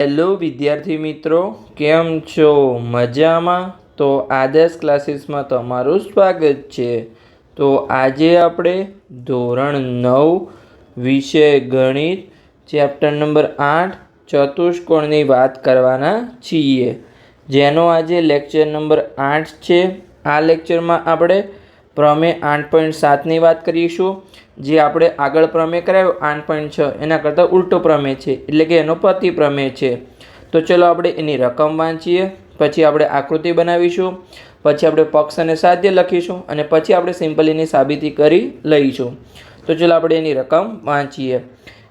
Hello વિદ્યાર્થી મિત્રો. કેમ છો? મજામાં? તો આદર્શ ક્લાસીસમાં તમારું સ્વાગત છે. તો આજે આપણે ધોરણ નવ વિષય ગણિત, ચેપ્ટર નંબર આઠ, ચતુષ્કોણની વાત કરવાના છીએ. જેનો આજે લેક્ચર નંબર આઠ છે. આ લેક્ચરમાં આપણે પ્રમેય આઠ પોઈન્ટ સાતની વાત કરીશું. જે આપણે આગળ પ્રમેય કરાવ્યો આઠ પોઈન્ટ છ. એના કરતાં ઉલટો પ્રમેય છે. એટલે કે એનો પ્રતિ પ્રમેય છે. તો ચલો આપણે એની રકમ વાંચીએ. પછી આપણે આકૃતિ બનાવીશું. પછી આપણે પક્ષ અને સાધ્ય લખીશું. અને પછી આપણે સિમ્પલ એની સાબિતી કરી લઈશું. તો ચલો આપણે એની રકમ વાંચીએ.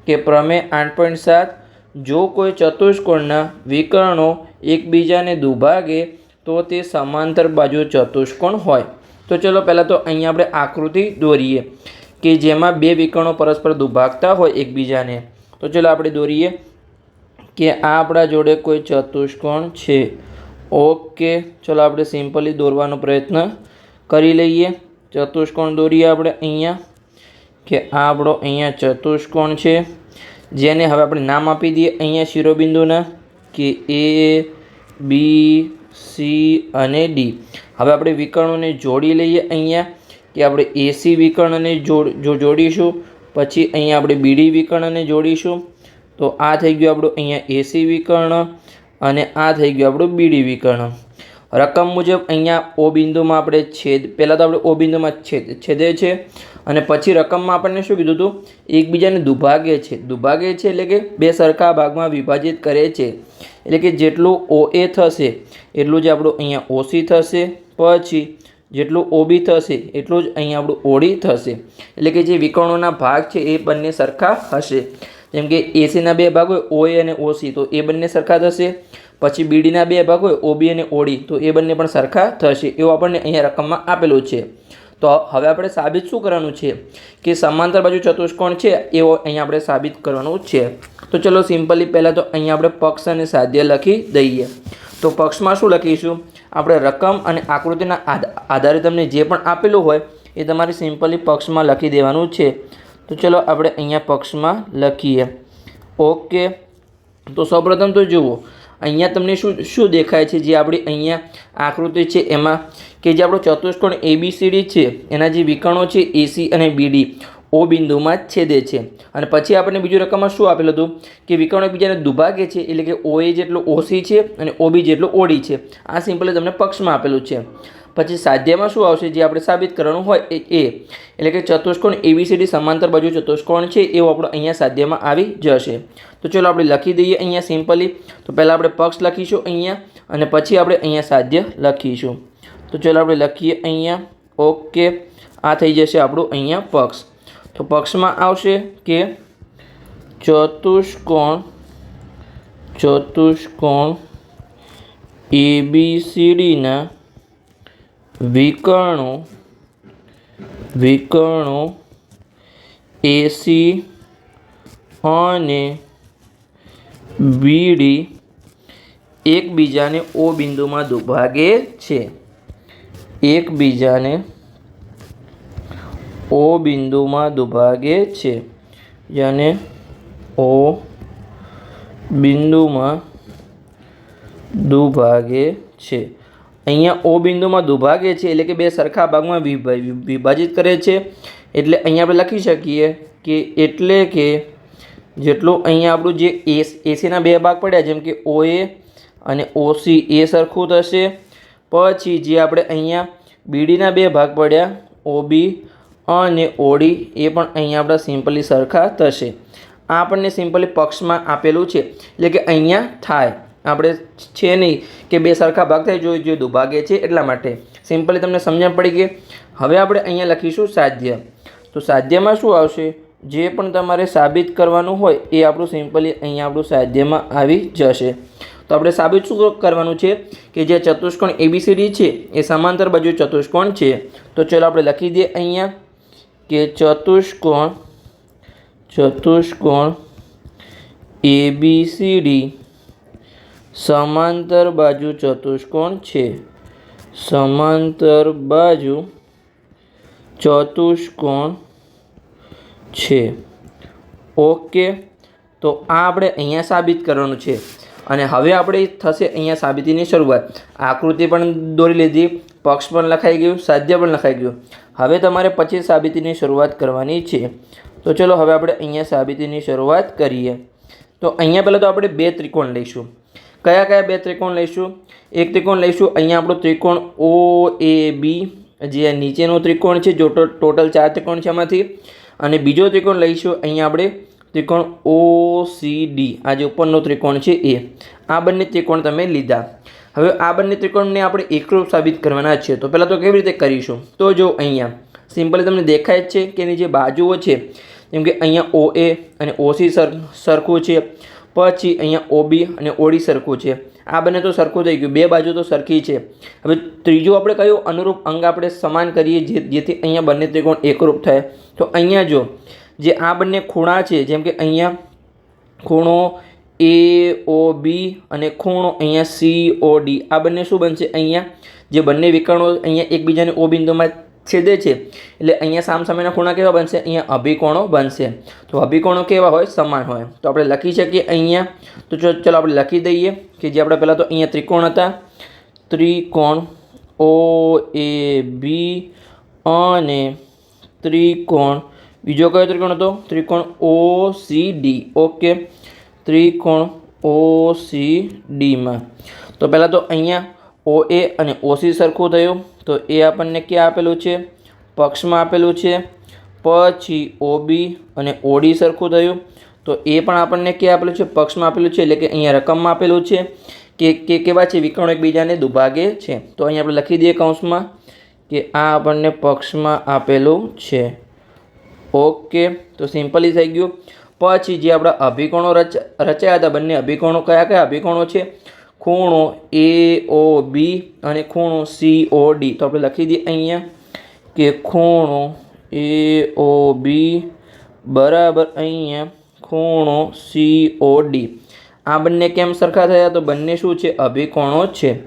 કે પ્રમેય આઠ પોઈન્ટ સાત. જો કોઈ ચતુષ્કોણના વિકર્ણો એકબીજાને દુભાગે, તો તે સમાંતર બાજુ ચતુષ્કોણ હોય. તો ચલો પહેલાં તો અહીંયા આપણે આકૃતિ દોરીએ કે જેમાં બે વિકર્ણો પરસ્પર દુભાગતા હોય એકબીજાને. તો ચલો આપણે દોરીએ કે આ આપણા જોડે કોઈ ચતુષ્કોણ છે. ઓકે, ચલો આપણે સિમ્પલી દોરવાનો પ્રયત્ન કરી લઈએ. ચતુષ્કોણ દોરીએ આપણે અહીંયા કે આ આપણો અહીંયા ચતુષ્કોણ છે. જેને હવે આપણે નામ આપી દઈએ અહીંયા શિરોબિંદુના કે એ, બી, સી અને ડી. હવે આપણે વિકર્ણોને જોડી લઈએ અહીંયા, કે આપણે એસી વિકર્ણને જો જોડીશું, પછી અહીંયા આપણે બીડી વિકર્ણને જોડીશું, તો આ થઈ ગયું આપણું અહીંયા એસી વિકર્ણ, અને આ થઈ ગયું આપણું બીડી વિકર્ણ. રકમ મુજબ અહીંયા ઓ બિંદુમાં આપણે છેદ, પહેલાં તો આપણે ઓ બિંદુમાં છેદ, છેદે છે, અને પછી રકમમાં આપણને શું કીધું હતું? એકબીજાને દુભાગે છે. દુભાગે છે એટલે કે બે સરખા ભાગમાં વિભાજિત કરે છે. એટલે કે જેટલું ઓ એ થશે, એટલું જ આપણું અહીંયા ઓસી થશે. પછી જેટલું ઓબી થશે, એટલું જ અહીં આપણું ઓડી થશે. એટલે કે જે વિકર્ણોના ભાગ છે, એ બંને સરખા હશે. જેમ કે એસીના બે ભાગ હોય ઓએ અને ઓસી તો એ બંને સરખા થશે. પછી બીડીના બે ભાગ હોય ઓબી અને ઓડી તો એ બંને પણ સરખા થશે. એવું આપણને અહીંયા રકમમાં આપેલું છે. તો હવે આપણે સાબિત શું કરવાનું છે? કે સમાંતર બાજુ ચતુષ્કોણ છે, એવો અહીંયા આપણે સાબિત કરવાનું છે. તો ચલો સિમ્પલી પહેલાં તો અહીંયા આપણે પક્ષ અને સાધ્ય લખી દઈએ. તો પક્ષમાં શું લખીશું? આપણે રકમ અને આકૃતિના આધારે તમને જે પણ આપેલું હોય એ તમારે સિમ્પલી પક્ષમાં લખી દેવાનું છે. તો ચલો આપણે અહીંયા પક્ષમાં લખીએ. ઓકે. તો સૌપ્રથમ તો જુઓ, અહીંયા તમને શું શું દેખાય છે? જે આપણી અહીંયા આકૃતિ છે એમાં કે જે આપણો ચતુષ્કોણ એબીસીડી છે, એના જે વિકર્ણો છે એસી અને બીડી ઓ બિંદુમાં છેદે છે. અને પછી આપણને બીજું રકમમાં શું આપેલું હતું? કે વિકર્ણ એકબીજાને દુભાગે છે, એટલે કે ઓ એ જેટલું ઓસી છે અને ઓબી જેટલું ઓડી છે. આ સિમ્પલ તમને પક્ષમાં આપેલું છે. પછી સાધ્યમાં શું આવશે? જે આપણે સાબિત કરવાનું હોય એ એટલે કે ચતુષ્કોણ એબીસીડી સમાંતર બાજુ ચતુષ્કોણ છે, એવું આપણો અહીંયા સાધ્યમાં આવી જશે. તો ચલો આપણે લખી દઈએ અહીંયા સિમ્પલી. તો પહેલાં આપણે પક્ષ લખીશું અહીંયા અને પછી આપણે અહીંયા સાધ્ય લખીશું. તો ચલો આપણે લખીએ અહીંયા. ઓકે. આ થઈ જશે આપણું અહીંયા પક્ષ. તો પક્ષમાં આવશે કે ચતુષ્કોણ ચતુષ્કોણ એબીસીડીના વિકર્ણો વિકર્ણો એસી અને બીડી એકબીજાને ઓ બિંદુમાં દુભાગે છે. એકબીજાને ઓ બિંદુમાં દુભાગે છે. જેને ઓ બિંદુમાં દુભાગે છે. અહીંયા ઓ બિંદુમાં દુભાગે છે એટલે કે બે સરખા ભાગમાં વિભાજિત કરે છે. એટલે અહીંયા આપણે લખી શકીએ કે એટલે કે જેટલું અહીંયા આપણું જે એસ એસીના બે ભાગ પડ્યા જેમ કે ઓ એ અને ઓસી એ સરખું થશે. પછી જે આપણે અહીંયા બીડીના બે ભાગ પડ્યા ઓબી અને ઓડી એ પણ અહીંયા આપણા સિમ્પલી સરખા થશે. આ આપણને સિમ્પલી પક્ષમાં આપેલું છે. એટલે કે અહીંયા થાય. આપણે છે નહીં કે બે સરખા ભાગ થાય જોઈ જે દુભાગે છે એટલા માટે. સિમ્પલી તમને સમજણ પડી ગઈ? હવે આપણે અહીંયા લખીશું સાધ્ય. તો સાધ્યમાં શું આવશે? જે પણ તમારે સાબિત કરવાનું હોય એ આપણું સિમ્પલી અહીંયા આપણું સાધ્યમાં આવી જશે. તો આપણે સાબિત શું કરવાનું છે? કે જે ચતુષ્કોણ એબીસીડી છે, એ સમાંતર બાજુ ચતુષ્કોણ છે. તો ચલો આપણે લખી દઈએ અહીંયા. કે ચતુષ્કોણ ચતુષ્કોણ એબીસીડી સમાંતર બાજુ ચતુષ્કોણ છે. સમાંતર બાજુ ચતુષ્કોણ છે. ઓકે, તો આ આપણે અહીંયા સાબિત કરવાનું છે. અને હવે આપણે થશે અહીંયા સાબિતીની શરૂઆત. આકૃતિ પણ દોરી લીધી, પક્ષ પણ લખાઈ ગયું સાધ્ય પણ લખાઈ ગયું. હવે તમારે પછી સાબિતીની શરૂઆત કરવાની છે. તો ચલો હવે આપણે અહીંયા સાબિતીની શરૂઆત કરીએ. તો અહીંયા પહેલાં તો આપણે બે ત્રિકોણ લઈશું. કયા કયા બે ત્રિકોણ લઈશું? એક ત્રિકોણ લઈશું, અહીંયા આપણો ત્રિકોણ ઓ એ બી જે નીચેનો ત્રિકોણ છે, જો ટોટલ ચાર ત્રિકોણ છે એમાંથી અને બીજો ત્રિકોણ લઈશું, અહીંયા આપણે ત્રિકોણ ઓ સી ડી આ જે ઉપરનો ત્રિકોણ છે એ. આ બંને ત્રિકોણ તમે લીધા. હવે આ બંને ત્રિકોણને આપણે એકરૂપ સાબિત કરવાના છે. તો પહેલાં તો કેવી રીતે કરીશું? તો જો અહીંયા, સિમ્પલી તમને દેખાય જ છે કે એની જે બાજુઓ છે, જેમ કે અહીંયા ઓ એ અને ઓસી સર, સરખું છે, પછી અહીંયા ઓબી અને ઓડી સરખું છે. આ બંને તો સરખું થઈ ગયું, બે બાજુ તો સરખી છે. હવે ત્રીજું આપણે કયું અનુરૂપ અંગ આપણે સમાન કરીએ જેથી અહીંયા બંને ત્રિકોણ એકરૂપ થાય? તો અહીંયા જો, જે આ બંને ખૂણા છે, જેમ કે અહીંયા ખૂણો એ, ઓ, બી અને ખૂણો અહીંયા સી, ઓ, ડી. આ બંને શું બનશે? અહીંયા જે બંને વિકર્ણો અહીંયા એકબીજાને ઓ બિંદુમાં છેદે છે. એટલે અહીંયા સામસામેના ખૂણા કેવા બનશે? અહીંયા અભિકોણો બનશે. તો અભિકોણો કેવા હોય? સમાન હોય. તો આપણે લખી શકીએ અહીંયા. તો ચલો આપણે લખી દઈએ કે જે આપણે પહેલાં તો અહીંયા ત્રિકોણ હતા. ત્રિકોણ, ઓ, એ, બી અને ત્રિકોણ. બીજો કયો ત્રિકોણ હતો? ત્રિકોણ ઓ, સી, ડી. ઓકે. ત્રિકોણ ઓ સી ડીમાં તો પહેલાં તો અહીંયા ઓ એ અને ઓસી સરખું થયું. તો એ આપણને ક્યાં આપેલું છે? પક્ષમાં આપેલું છે. પછી ઓબી અને ઓડી સરખું થયું. તો એ પણ આપણને ક્યાં આપેલું છે? પક્ષમાં આપેલું છે. એટલે કે અહીંયા રકમમાં આપેલું છે કે કે કેવા છે? વિકર્ણો એકબીજાને દુભાગે છે. તો અહીંયા આપણે લખી દઈએ કૌંસમાં કે આ આપણને પક્ષમાં આપેલું છે. ઓકે. તો સિમ્પલી થઈ ગયું. પછી જે આપણા અભિકોણો રચ, રચાયા હતા, બંને અભિકોણો કયા કયા અભિકોણો છે? ખૂણો એ, ઓ, બી અને ખૂણો સી, ઓ, ડી. તો આપણે લખી દઈએ અહીંયા કે ખૂણો એ, ઓ, બી બરાબર અહીંયા ખૂણો સી, ઓ, ડી. આ બંને કેમ સરખા થયા? તો બંને શું છે? અભિકોણો છે.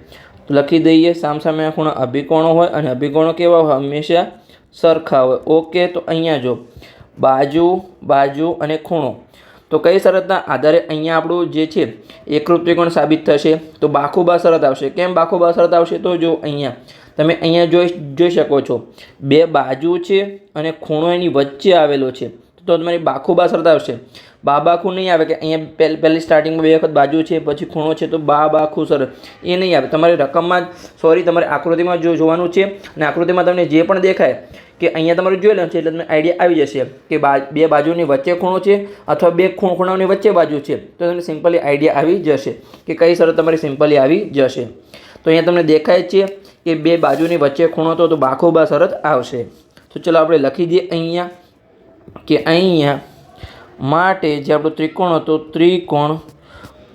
લખી દઈએ, સામસામે ખૂણા અભિકોણો હોય અને અભિકોણો કેવા હોય? હંમેશા સરખા હોય. ઓકે, તો અહીંયા જો. બાજુ બાજુ અને ખૂણો. તો કઈ શરતના આધારે અહીંયા આપણું જે છે એકરૂપ ત્રિકોણ સાબિત થશે? તો બાખુબા શરત આવશે. કેમ બાખુબા શરત આવશે? તો જો અહીંયા, તમે અહીંયા જોઈ જોઈ શકો છો. બે બાજુ છે અને ખૂણો એની વચ્ચે આવેલો છે. તો તમારી બાખુબા શરત આવશે બા બાખું નહીં આવે કે અહીંયા પહેલ સ્ટાર્ટિંગમાં બે વખત બાજુ છે, પછી ખૂણો છે, તો બા બાખું શરત એ નહીં આવે. તમારે રકમમાં સોરી તમારે આકૃતિમાં જો જોવાનું છે અને આકૃતિમાં તમને જે પણ દેખાય કે અહીંયા તમારે જોઈ લેવાનું છે, એટલે તમને આઈડિયા આવી જશે કે બા, બે બાજુની વચ્ચે ખૂણો છે અથવા બે ખૂણ ખૂણાઓની વચ્ચે બાજુ છે. તો તમને સિમ્પલી આઈડિયા આવી જશે કે કઈ શરત તમારી સિમ્પલી આવી જશે. તો અહીંયા તમને દેખાય છે કે બે બાજુની વચ્ચે ખૂણો તો તો બાખુબા શરત આવશે. તો ચલો આપણે લખી દઈએ અહીંયા. કે અહીંયા માટે જે આપણો ત્રિકોણ હતો, ત્રિકોણ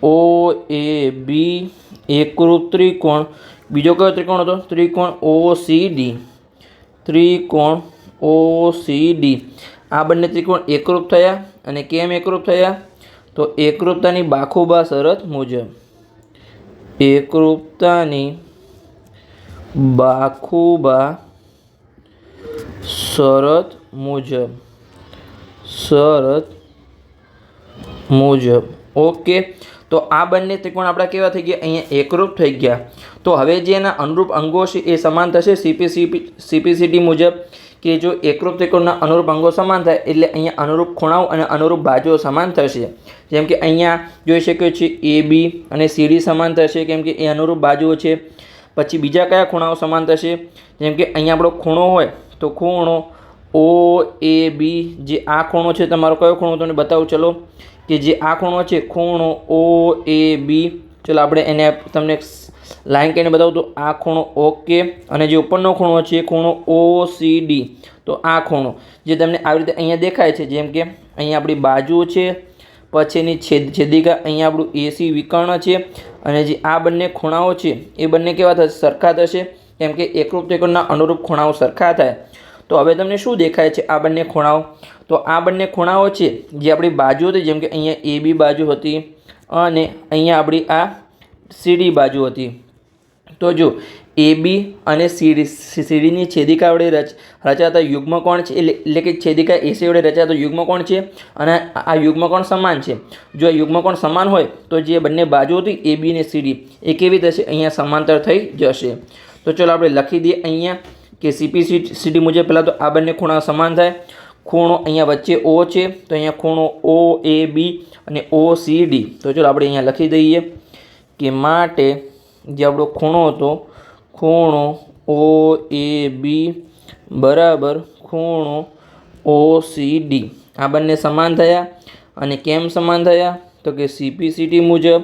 ઓ, એ, બી, એકરૂપ ત્રિકોણ. બીજો કયો ત્રિકોણ હતો? ત્રિકોણ ઓ, સી, ડી. ત્રિકોણ ઓ, સી, ડી. આ બંને ત્રિકોણ એકરૂપ થયા અને કેમ એકરૂપ થયા? તો એકરૂપતાની બાખુબા શરત મુજબ. એકરૂપતાની બાખુબા શરત મુજબ. શરત મુજબ. ઓકે. તો આ બંને ત્રિકોણ આપણા કેવા થઈ ગયા? અહીંયા એકરૂપ થઈ ગયા. તો હવે જે એના અનુરૂપ અંગો છે એ સમાન થશે સીપીસીપી સીપીસીટી મુજબ કે જો એકરૂપ ત્રિકોણના અનુરૂપ અંગો સમાન થાય એટલે અહીંયા અનુરૂપ ખૂણાઓ અને અનુરૂપ બાજુઓ સમાન થશે. જેમ કે અહીંયા જોઈ શકીએ છીએ એ બી અને સીડી સમાન થશે. કેમ કે એ અનુરૂપ બાજુઓ છે. પછી બીજા કયા ખૂણાઓ સમાન થશે? જેમ કે અહીંયા આપણો ખૂણો હોય તો ખૂણો ઓ, એ, બી, જે આ ખૂણો છે, તમારો કયો ખૂણો તમને બતાવું, ચલો. કે જે આ ખૂણો છે, ખૂણો ઓ, એ, બી, ચલો, આપણે એને તમને લાઈન કહીને બતાવું તો, આ ખૂણો ઓકે, અને જે ઉપરનો ખૂણો છે, ખૂણો ઓ, સી, ડી, તો આ ખૂણો, જે તમને આવી રીતે અહીંયા દેખાય છે, જેમ કે અહીંયા આપણી બાજુ છે પછી એની છેદ, છેદિકા અહીંયા આપણું એસી વિકર્ણ છે, અને જે આ બંને ખૂણાઓ છે, એ બંને કેવા થશે? સરખા થશે. કેમ કે એકરૂપ ત્રિકોણના અનુરૂપ ખૂણાઓ સરખા થાય. તો હવે તમને શું દેખાય છે આ બંને ખૂણાઓ? તો આ બંને ખૂણાઓ છે જે આપણી બાજુ હતી, જેમ કે અહીંયા એ બી બાજુ હતી અને અહીંયા આપણી આ સીડી બાજુ હતી. તો જો, એ બી અને સીડી સીડીની છેદિકા વડે રચ, રચાતા યુગ્મકોણ છે? એટલે કે છેદિકા એસી વડે રચાતો યુગ્મકોણ છે? અને આ યુગ્મકોણ સમાન છે? જો આ યુગ્મકોણ સમાન હોય, તો જે બંને બાજુ હતી, એ બી અને સીડી એ કેવી થશે? અહીંયા સમાંતર થઈ જશે. તો ચલો આપણે લખી દઈએ અહીંયા. કે સીપી સીડી મુજબ પહેલાં તો આ બંને ખૂણા સમાન થાય. ખૂણો અહીંયા વચ્ચે ઓ છે, તો અહીંયા ખૂણો ઓ એ બી અને ઓ સી ડી તો ચલો આપણે અહીંયા લખી દઈએ કે માટે જે આપણો ખૂણો હતો, ખૂણો ઓ એ બી બરાબર ખૂણો ઓ સી ડી આ બંને સમાન થયા અને કેમ સમાન થયા? તો કે સીપીસીટી મુજબ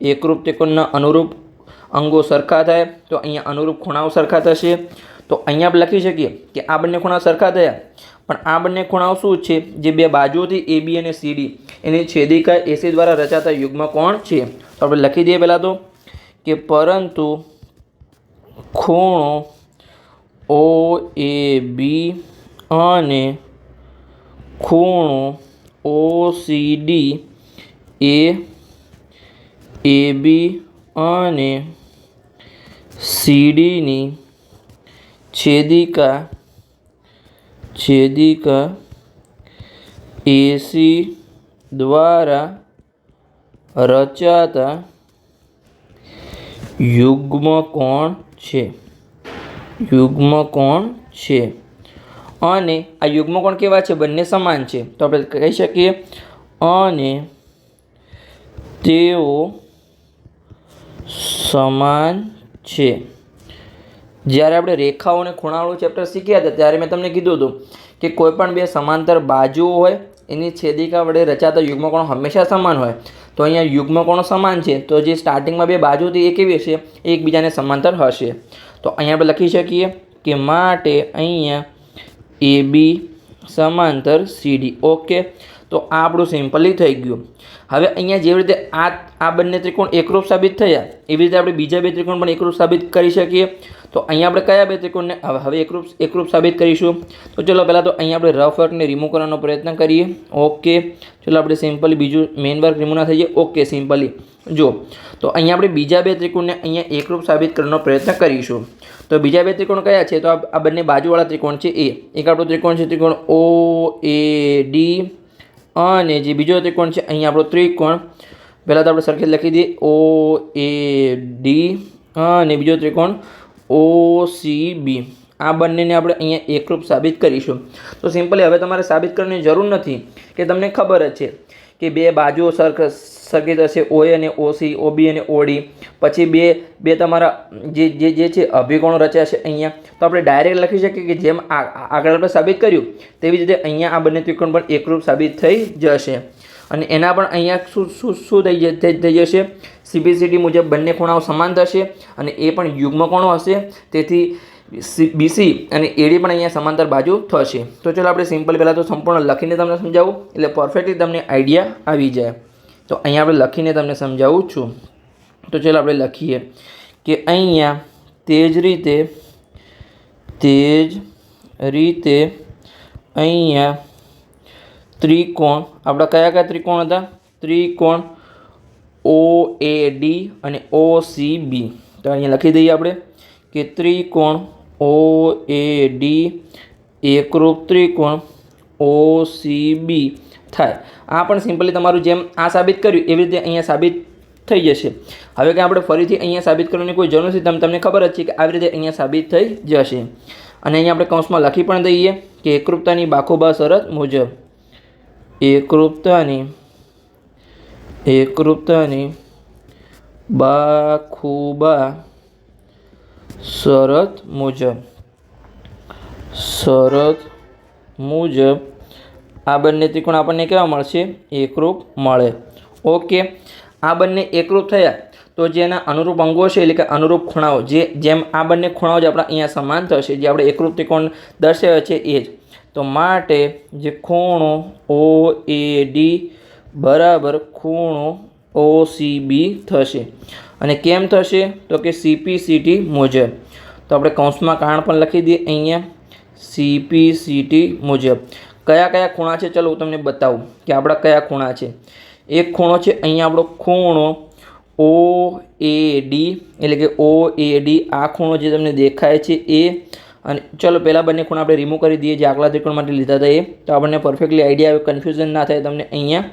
એકરૂપ ત્રિકોણના અનુરૂપ અંગો સરખા થાય. તો અહીંયા અનુરૂપ ખૂણાઓ સરખા થશે. તો અહીંયા આપણે લખી શકીએ કે આ બંને ખૂણા સરખા થયા. પણ આ બંને ખૂણાઓ શું છે? જે બે બાજુઓથી એ બી અને સી ડી એની છેદિકા એસી દ્વારા રચાતા યુગ્મ કોણ છે? તો આપણે લખી દઈએ પહેલાં તો કે પરંતુ ખૂણો ઓ એ બી અને ખૂણો ઓ સી ડી એ એ બી અને સીડીની છેદિકા છેદિકા એસી દ્વારા રચાતા યુગ્મ કોણ છે યુગ્મ કોણ છે અને આ યુગ્મ કોણ કેવા છે? બંને સમાન છે. તો આપણે કહી શકીએ, અને તેઓ સમાન છે. જ્યારે આપણે રેખાઓ અને ખૂણાવાળું ચેપ્ટર શીખ્યા હતા, ત્યારે મેં તમને કીધું હતું કે કોઈ પણ બે સમાંતર બાજુઓ હોય, એની છેદિકા વડે રચાતા યુગ્મકોણ હંમેશા સમાન હોય. તો અહીંયા યુગ્મકોણ સમાન છે, તો જે સ્ટાર્ટિંગમાં બે બાજુ હતી એ કેવી હશે? એકબીજાને સમાંતર હશે. તો અહીંયા આપણે લખી શકીએ કે માટે અહીંયા એ બી સમાંતર સીડી ઓકે તો આ આપણું સિમ્પલી થઈ ગયું. હવે અહીંયા જેવી રીતે આ આ બંને ત્રિકોણ એકરૂપ સાબિત થયા, એવી રીતે આપણે બીજા બે ત્રિકોણ પણ એકરૂપ સાબિત કરી શકીએ. તો અહીંયા આપણે કયા બે ત્રિકોણને, હવે એકરૂપ એકરૂપ સાબિત કરીશું. તો ચલો પહેલાં તો અહીંયા આપણે રફ વર્કને રિમૂવ કરવાનો પ્રયત્ન કરીએ. ઓકે ચલો આપણે સિમ્પલી બીજું મેઇન વર્ક રિમૂવ ના થઈ જાય. ઓકે સિમ્પલી જો તો અહીંયા આપણે બીજા બે ત્રિકોણને અહીંયા એકરૂપ સાબિત કરવાનો પ્રયત્ન કરીશું. તો બીજા બે ત્રિકોણ કયા છે? તો આ બંને બાજુવાળા ત્રિકોણ છે એ. એક આપણો ત્રિકોણ છે ત્રિકોણ ઓ એ ડી અને જે બીજો ત્રિકોણ છે અહીંયા આપણો ત્રિકોણ. પહેલાં તો આપણે સરખેજ લખી દઈએ. ઓ એ ડી અને બીજો ત્રિકોણ ઓ સી બી આ બંનેને આપણે અહીંયા એકરૂપ સાબિત કરીશું. તો સિમ્પલી હવે તમારે સાબિત કરવાની જરૂર નથી, કે તમને ખબર જ છે. કે બે બાજુઓ સરખ સરખી થશે ઓ અને ઓસી ઓબી અને ઓડી પછી બે બે તમારા જે જે જે છે અભિકોણો રચ્યા છે અહીંયા. તો આપણે ડાયરેક્ટ લખી શકીએ કે જેમ આગળ આપણે સાબિત કર્યું, તેવી રીતે અહીંયા આ બંને ત્રિકોણ પણ એકરૂપ સાબિત થઈ જશે. અને એના પણ અહીંયા શું શું શું થઈ થઈ જશે? સીબીસીડી મુજબ બંને ખૂણાઓ સમાન થશે અને એ પણ યુગ્મ કોણો હશે. તેથી બીસી અને એડી પણ અહીંયા સમાંતર બાજુ થશે. તો ચલો આપણે સિમ્પલ પહેલાં તો સંપૂર્ણ લખીને તમને સમજાવું, એટલે પરફેક્ટલી તમને આઈડિયા આવી જાય. તો અહીંયા આપણે લખીને તમને સમજાવું છું. તો ચાલો આપણે લખીએ કે અહીંયા તે જ રીતે તે જ રીતે અહીંયા ત્રિકોણ, આપણા કયા કયા ત્રિકોણ હતા? ત્રિકોણ ઓ એ ડી અને ઓ સી બી તો અહીંયા લખી દઈએ આપણે કે ત્રિકોણ ઓ એ ડી એકરૂપ ત્રિકોણ ઓ સી બી થાય. આ પણ સિમ્પલી તમારું જેમ આ સાબિત કર્યું, એવી રીતે અહીંયા સાબિત થઈ જશે. હવે કે આપણે ફરીથી અહીંયા સાબિત કરવાની કોઈ જરૂર નથી તમને ખબર જ છે કે આવી રીતે અહીંયા સાબિત થઈ જશે. અને અહીંયા આપણે કૌંસમાં લખી પણ દઈએ કે એકરૂપતાની બાખોબા શરત મુજબ એકરૂપતાની એકરૂપતાની બાખુબા શરત મુજબ. શરત મુજબ આ બંને ત્રિકોણ આપણને કેવા મળશે? એકરૂપ મળે. ઓકે. આ બંને એકરૂપ થયા તો જેના અનુરૂપ અંગો છે, એટલે કે અનુરૂપ ખૂણાઓ, જે જેમ આ બંને ખૂણાઓ જ આપણા અહીંયા સમાન થશે, જે આપણે એકરૂપ ત્રિકોણ દર્શાવે છે એ જ. તો માટે જે ખૂણો ઓ, એ, ડી બરાબર ખૂણો ઓ, સી, બી થશે. અને કેમ થશે? તો કે સીપીસીટી મુજબ. તો આપણે કૌંસમાં કારણ પણ લખી દઈએ અહીંયા. સીપીસીટી મુજબ. કયા કયા ખૂણા છે? ચલો હું તમને બતાવું કે આપણા કયા ખૂણા છે. એક ખૂણો છે અહીંયા આપણો ખૂણો ઓ એ ડી એટલે કે ઓ એ ડી આ ખૂણો જે તમને દેખાય છે એ અને ચલો પહેલાં બંને ખૂણા આપણે રિમૂવ કરી દઈએ જે આગલા ત્રિકોણ માટે લીધા હતા એ. તો આપણને પરફેક્ટલી આઈડિયા આવે કન્ફ્યુઝન ના થાય તમને અહીંયા.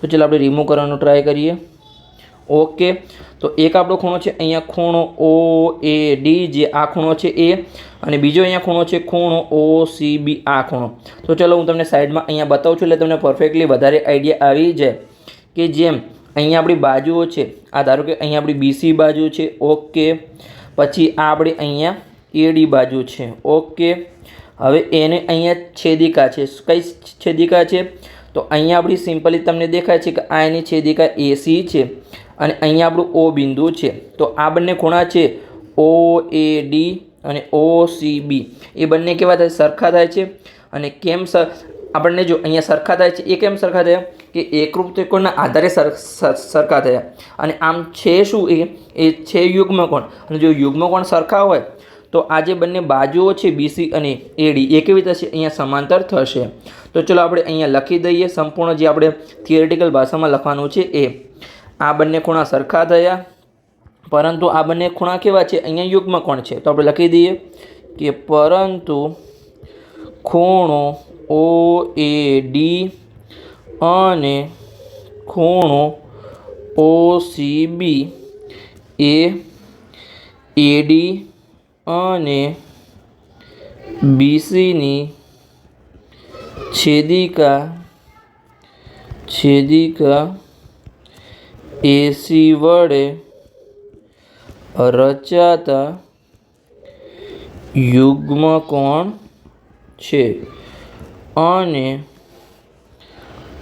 તો ચલો આપણે રિમૂવ કરવાનો ટ્રાય કરીએ. ઓકે. તો એક આપણો ખૂણો છે અહીંયા ખૂણો ઓ એ ડી, જે આ ખૂણો છે એ. અને બીજો અહીંયા ખૂણો છે ખૂણો ઓ સી બી, આ ખૂણો. તો ચલો હું તમને સાઈડમાં અહીંયા બતાવું છું એટલે તમને પરફેક્ટલી વધારે આઈડિયા આવી જાય કે જેમ અહીંયા આપણી બાજુઓ છે, આ ધારો કે અહીંયા આપણી બીસી બાજુ છે, ઓકે. પછી આ આપણી અહીંયા એડી બાજુ છે, ઓકે. હવે એને અહીંયા છેદિકા છે. કઈ છેદિકા છે? તો અહીંયા આપણી સિમ્પલી તમને દેખાય છે કે આ એની છેદિકા એસી છે. અને અહીંયા આપણું ઓ બિંદુ છે. તો આ બંને ખૂણા છે ઓ, એ, ડી અને ઓ, સી, બી. એ બંને કેવા થાય? સરખા થાય છે. અને કેમ આપણને જો અહીંયા સરખા થાય છે, એ કેમ સરખા થયા? કે એકરૂપ ત્રિકોણના આધારે સર, સર- સરખા થયા. અને આમ છે શું એ? એ છે યુગ્મકોણ. અને જો યુગ્મકોણ સરખા હોય, તો આ જે બંને બાજુઓ છે બીસી અને એડી એ કેવી થશે? અહીંયા સમાંતર થશે. તો ચલો આપણે અહીંયા લખી દઈએ. સંપૂર્ણ જે આપણે થિયરિટિકલ ભાષામાં લખવાનું છે એ. આ બંને ખૂણા સરખા થયા. પરંતુ આ બંને ખૂણા કેવા છે? અહીંયા યુગ્મ કોણ છે? તો આપણે લખી દઈએ કે પરંતુ ખૂણો ઓ એ ડી અને ખૂણો ઓ સી બી એ એડી અને બીસીની છેદિકા છેદિકા એસી વડે રચાતા યુગ્મકોણ છે? અને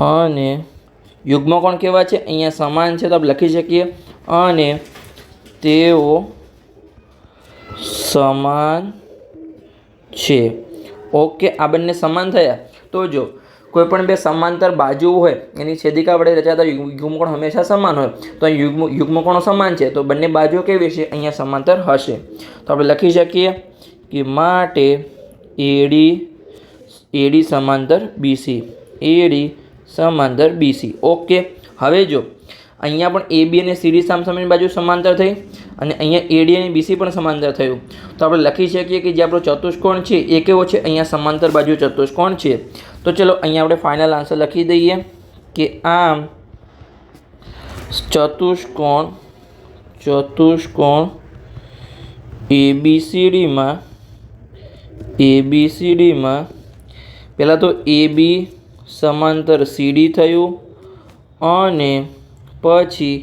અને યુગ્મકોણ કેવા છે? અહીંયા સમાન છે તો આપણે લખી શકીએ. અને તેઓ સમાન છે. ઓકે, આ બંને સમાન થયા. તો જો કોઈ પણ બે સમાંતર બાજુ હોય, એની છેદિકા વડે રચાતા યુગ્મકોણ હંમેશા સમાન હોય. તો યુગ્મ, યુગ્મકોણો સમાન છે, તો બંને બાજુઓ કેવી છે? અહીંયા સમાંતર હશે. તો આપણે લખી શકીએ કે માટે એડી એડી સમાંતર બીસી. એડી સમાંતર બીસી. ઓકે, હવે જો અહીંયા પણ એ બી અને સીડી સામસામેની બાજુ સમાંતર થઈ અને અહીંયા એડી અને બીસી પણ સમાંતર થયું. તો આપણે લખી શકીએ કે જે આપણો ચતુષ્કોણ છે, એ કેવો છે? અહીંયા સમાંતર બાજુ ચતુષ્કોણ છે. તો ચલો અહીંયા આપણે ફાઇનલ આન્સર લખી દઈએ કે આમ ચતુષ્કોણ ચતુષ્કોણ એબીસીડીમાં એબીસીડીમાં પહેલાં તો એ બી સમાંતર સીડી થયું અને પછી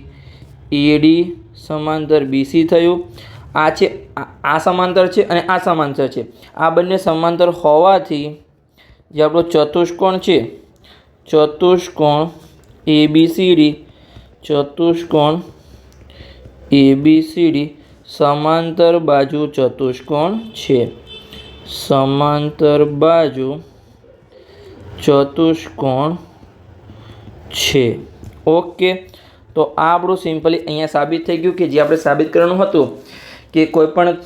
એડી સમાંતર બીસી થયું. આ છે, આ આ સમાંતર છે અને આ સમાંતર છે. આ બંને સમાંતર હોવાથી જે આપણો ચતુષ્કોણ છે, ચતુષ્કોણ એબીસીડી ચતુષ્કોણ એબીસીડી સમાંતર બાજુ ચતુષ્કોણ છે. સમાંતર બાજુ ચતુષ્કોણ છે. ઓકે. તો આ આપણું સિમ્પલી અહીંયા સાબિત થઈ ગયું કે જે આપણે સાબિત કરવાનું હતું કે કોઈ પણ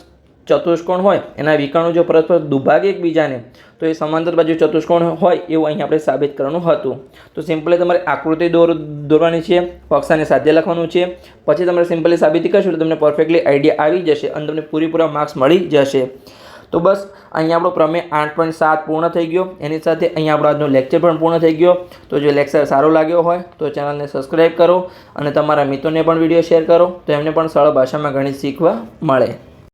ચતુષ્કોણ હોય, એના વિકર્ણો જો પરસ્પર દુભાગે એકબીજાને, તો એ સમાંતર બાજુ ચતુષ્કોણ હોય એવું અહીં આપણે સાબિત કરવાનું હતું. તો સિમ્પલી તમારે આકૃતિ દોર, દોરવાની છે, પક્ષાને સાધ્ય લખવાનું છે. પછી તમારે સિમ્પલી સાબિતી કરશો તો તમને પરફેક્ટલી આઈડિયા આવી જશે અને તમને પૂરેપૂરા માર્ક્સ મળી જશે. તો બસ, અહીંયા આપણો પ્રમેય આઠ પોઈન્ટ સાત પૂર્ણ થઈ ગયો. એની સાથે અહીંયા આપણો આજનો લેક્ચર પણ પૂર્ણ થઈ ગયો. તો જો લેક્ચર સારો લાગ્યો હોય, તો ચેનલને સબસ્ક્રાઈબ કરો અને તમારા મિત્રોને પણ વીડિયો શેર કરો. તો એમને પણ સરળ ભાષામાં ગણિત શીખવા મળે.